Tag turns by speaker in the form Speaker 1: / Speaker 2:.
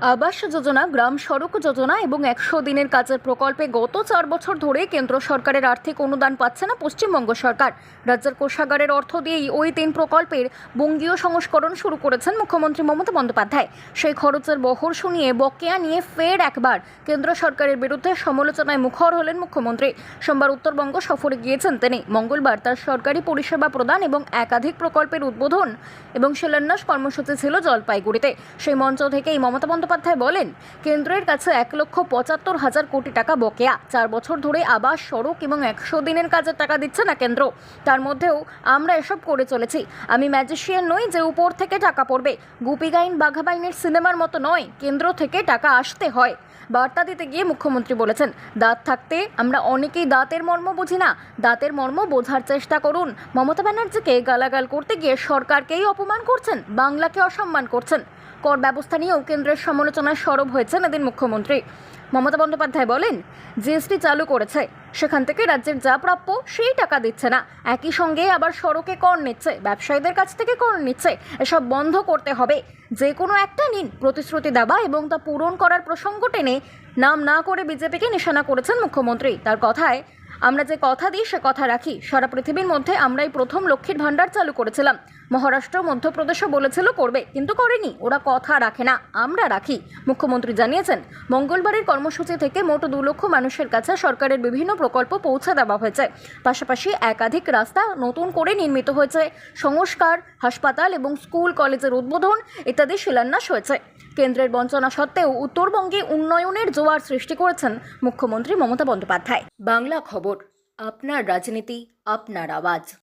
Speaker 1: আবাস যোজনা, গ্রাম সড়ক যোজনা এবং একশো দিনের কাজের প্রকল্পে গত চার বছর ধরে কেন্দ্র সরকারের আর্থিক অনুদান পাচ্ছে না পশ্চিমবঙ্গ সরকার। রাজ্যের কোষাগারের অর্থ দিয়েই ওই তিন প্রকল্পের বঙ্গীয় সংস্করণ শুরু করেছেন মুখ্যমন্ত্রী মমতা বন্দ্যোপাধ্যায়। সেই খরচের বহর শুনিয়ে বকেয়া নিয়ে ফের একবার কেন্দ্র সরকারের বিরুদ্ধে সমালোচনায় মুখর হলেন মুখ্যমন্ত্রী। সোমবার উত্তরবঙ্গ সফরে গিয়েছেন তিনি। মঙ্গলবার তার সরকারি পরিষেবা প্রদান এবং একাধিক প্রকল্পের উদ্বোধন এবং শিলান্যাস কর্মসূচি ছিল জলপাইগুড়িতে। সেই মঞ্চ থেকেই মমতা বন্দ্যোপাধ্যায় বলেন, কেন্দ্রের কাছে এক লক্ষ পঁচাত্তর হাজার কোটি টাকা বকেয়া। চার বছর ধরে আবাস, সড়ক এবং একশো দিনের কাজের টাকা দিচ্ছে না কেন্দ্র। তার মধ্যেও আমরা এসব করে চলেছি। আমি ম্যাজিশিয়ান নই যে উপর থেকে টাকা পড়বে। গুপিগাইন বাঘাবাইনের সিনেমার মতো নয়, কেন্দ্র থেকে টাকা আসতে হয়। বার্তা দিতে গিয়ে মুখ্যমন্ত্রী বলেছেন, দাঁত থাকতে আমরা অনেকেই দাঁতের মর্ম বুঝি না। দাঁতের মর্ম বোঝার চেষ্টা করুন। মমতা ব্যানার্জিকে গালাগাল করতে গিয়ে সরকারকেই অপমান করছেন, বাংলাকে অসম্মান করছেন। কর ব্যবস্থা নিয়েও কেন্দ্রের সমালোচনায় সরব হয়েছেন এদিন মুখ্যমন্ত্রী। মমতা বন্দ্যোপাধ্যায় বলেন, জিএসটি চালু করেছে। সেখান থেকে রাজ্যের যা প্রাপ্য সেই টাকা দিচ্ছে না। একই সঙ্গে আবার সড়কে কর নিচ্ছে। ব্যবসায়ীদের কাছ থেকে কর নিচ্ছে। এসব বন্ধ করতে হবে। যে কোনো একটা নিন প্রতিশ্রুতি দেওয়া এবং তা পূরণ করার প্রসঙ্গ টেনে নাম না করে বিজেপিকে নিশানা করেছেন মুখ্যমন্ত্রী। তার কথায়, আমরা যে কথা দিই সে কথা রাখি। সারা পৃথিবীর মধ্যে আমরাই প্রথম লক্ষ্মীর ভাণ্ডার চালু করেছিলাম। মহারাষ্ট্র, মধ্যপ্রদেশও বলেছিল করবে, কিন্তু করেনি। ওরা কথা রাখে না, আমরা রাখি। মুখ্যমন্ত্রী জানিয়েছেন, মঙ্গলবারের কর্মসূচি থেকে মোট দু লক্ষ মানুষের কাছে সরকারের বিভিন্ন প্রকল্প পৌঁছে দেওয়া হয়েছে। পাশাপাশি একাধিক রাস্তা নতুন করে নির্মিত হয়েছে। সংস্কার, হাসপাতাল এবং স্কুল, কলেজের উদ্বোধন ইত্যাদি শিলান্যাস হয়েছে। কেন্দ্রের বঞ্চনা সত্ত্বেও উত্তরবঙ্গে উন্নয়নের জোয়ার সৃষ্টি করেছেন মুখ্যমন্ত্রী মমতা বন্দ্যোপাধ্যায়। বাংলা খবর, আপনার রাজনীতি, আপনার আওয়াজ।